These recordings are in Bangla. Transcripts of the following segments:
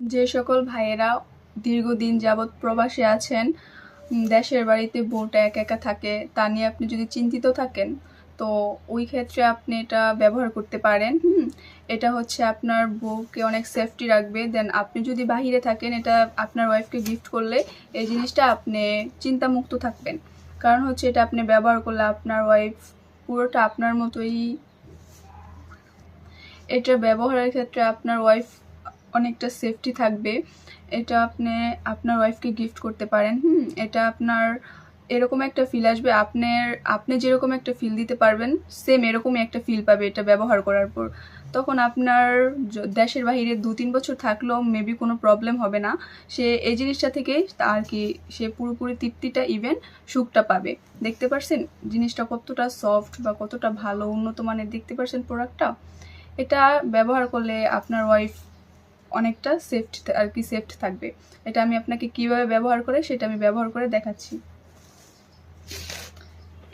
যে সকল ভাইয়েরা দীর্ঘদিন যাবৎ প্রবাসে আছেন দেশের বাড়িতে বউটা একা একা থাকে, তা নিয়ে আপনি যদি চিন্তিত থাকেন, তো ওই ক্ষেত্রে আপনি এটা ব্যবহার করতে পারেন। এটা হচ্ছে আপনার বউকে অনেক সেফটি রাখবে। দেন আপনি যদি বাহিরে থাকেন, এটা আপনার ওয়াইফকে গিফট করলে এই জিনিসটা আপনি চিন্তামুক্ত থাকবেন। কারণ হচ্ছে এটা আপনি ব্যবহার করলে আপনার ওয়াইফ পুরোটা আপনার মতোই, এটা ব্যবহারের ক্ষেত্রে আপনার ওয়াইফ অনেকটা সেফটি থাকবে। এটা আপনি আপনার ওয়াইফকে গিফট করতে পারেন, হুম? এটা আপনার এরকম একটা ফিল আসবে। আপনার, আপনি যেরকম একটা ফিল দিতে পারবেন সেম এরকমই একটা ফিল পাবে এটা ব্যবহার করার পর। তখন আপনার দেশের বাইরে দু তিন বছর থাকলেও মেবি কোনো প্রবলেম হবে না। সে এই জিনিসটা থেকে আর কি সে পুরোপুরি তৃপ্তিটা ইভেন সুখটা পাবে। দেখতে পারছেন? জিনিসটা কতটা সফট বা কতটা ভালো, উন্নত মানের, দেখতে পারছেন প্রোডাক্টটা এটা ব্যবহার করলে আপনার ওয়াইফ অনেকটা সেফট আর কি সেফট থাকবে। এটা আমি আপনাকে কীভাবে ব্যবহার করে সেটা আমি ব্যবহার করে দেখাচ্ছি।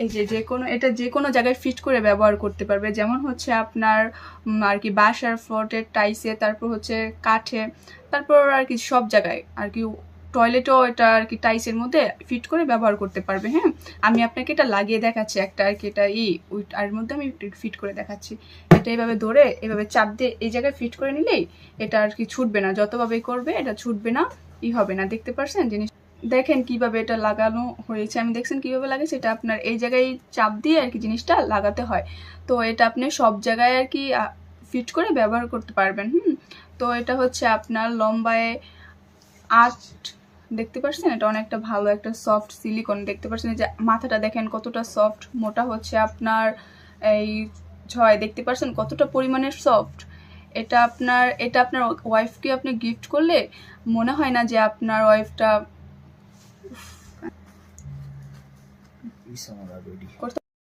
এই যে যে কোনো এটা যে কোনো জায়গায় ফিট করে ব্যবহার করতে পারবে। যেমন হচ্ছে আপনার আর কি বাসার ফ্লোটের টাইসে তারপর হচ্ছে কাঠে, তারপর আর কি সব জায়গায় আর কি টয়লেটও এটা আর কি টাইসের মধ্যে ফিট করে ব্যবহার করতে পারবে হ্যাঁ? আমি আপনাকে এটা লাগিয়ে দেখাচ্ছি, একটা আর কি এটা ই আর মধ্যে আমি ফিট করে দেখাচ্ছি। এটা এইভাবে ধরে এভাবে চাপ দিয়ে এই জায়গায় ফিট করে নিলেই এটা আর কি ছুটবে না। যতভাবে করবে, এটা ছুটবে না, ই হবে না। দেখতে পারছেন জিনিস? দেখেন কীভাবে এটা লাগানো হয়েছে। আমি দেখছেন কীভাবে লাগাইছে এটা আপনার এই জায়গায় চাপ দিয়ে আর কি জিনিসটা লাগাতে হয়। তো এটা আপনি সব জায়গায় আর কি ফিট করে ব্যবহার করতে পারবেন, হুম? তো এটা হচ্ছে আপনার লম্বায় আট, দেখতে পাচ্ছেন এটা অনেকটা ভালো একটা সফট সিলিকন দেখতে পাচ্ছেন যে মাথাটা দেখেন কতটা সফট মোটা হচ্ছে আপনার এই ছয় দেখতে পাচ্ছেন কতটা পরিমাণের সফট এটা আপনার এটা আপনার ওয়াইফকে আপনি গিফট করলে মনে হয় না যে আপনার ওয়াইফটা. করতে